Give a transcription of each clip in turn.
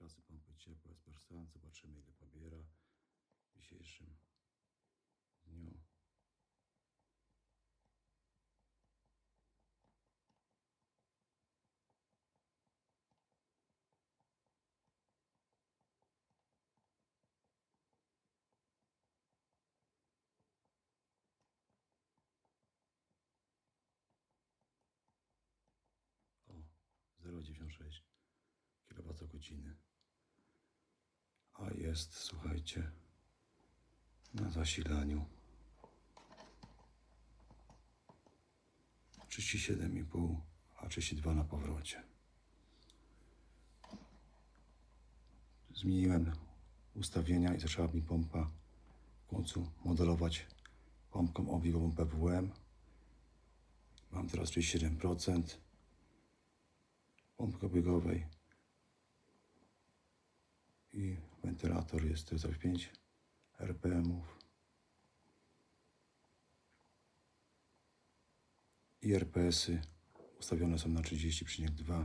pracy pompy ciepła jest Perstan. Zobaczymy ile pobiera w dzisiejszym dniu. O, 0,96 kWh. A jest, słuchajcie, na zasilaniu 37,5, a 32 na powrocie. Zmieniłem ustawienia i zaczęła mi pompa w końcu modelować pompką obiegową PWM. Mam teraz 37% pompki obiegowej i wentylator jest 45 RPMów i RPS-y ustawione są na 30,2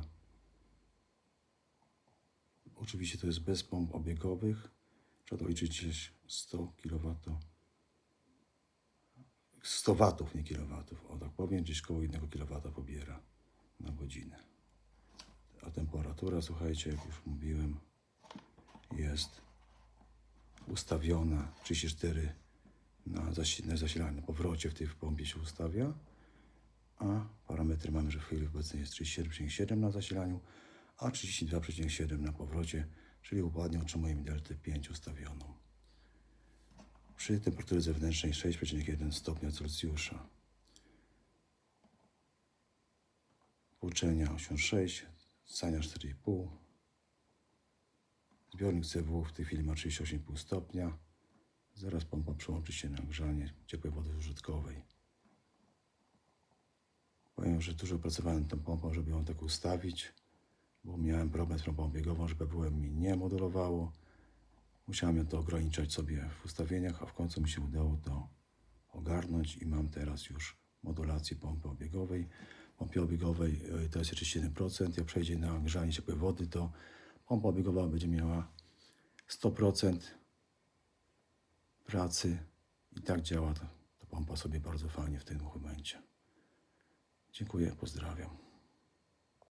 oczywiście to jest bez pomp obiegowych. Trzeba doliczyć gdzieś 100 kW 100 watów, nie kilowatów, o tak powiem, gdzieś koło 1 kW pobiera na godzinę. A temperatura, słuchajcie, jak już mówiłem, jest ustawiona 34 na, zasi- na zasilaniu, na powrocie w tej pompie się ustawia, a parametry mamy, że w chwili obecnej jest 37,7 na zasilaniu, a 32,7 na powrocie, czyli ładnie otrzymujemy deltę 5 ustawioną. Przy temperaturze zewnętrznej 6,1 stopnia Celsjusza. Płuczenia 86, scania 4,5. Zbiornik CW w tej chwili ma 38,5 stopnia. Zaraz pompa przełączy się na grzanie ciepłej wody użytkowej. Powiem, że dużo pracowałem tą pompą, żeby ją tak ustawić, bo miałem problem z pompą biegową, że PWM mi nie modulowało. Musiałem to ograniczać sobie w ustawieniach, a w końcu mi się udało to ogarnąć i mam teraz już modulację pompy obiegowej. Pompie obiegowej y, to jest 37%. Jak przejdzie na grzanie ciepłej wody, to pompa obiegowa będzie miała 100% pracy i tak działa ta pompa sobie bardzo fajnie w tym momencie. Dziękuję, pozdrawiam.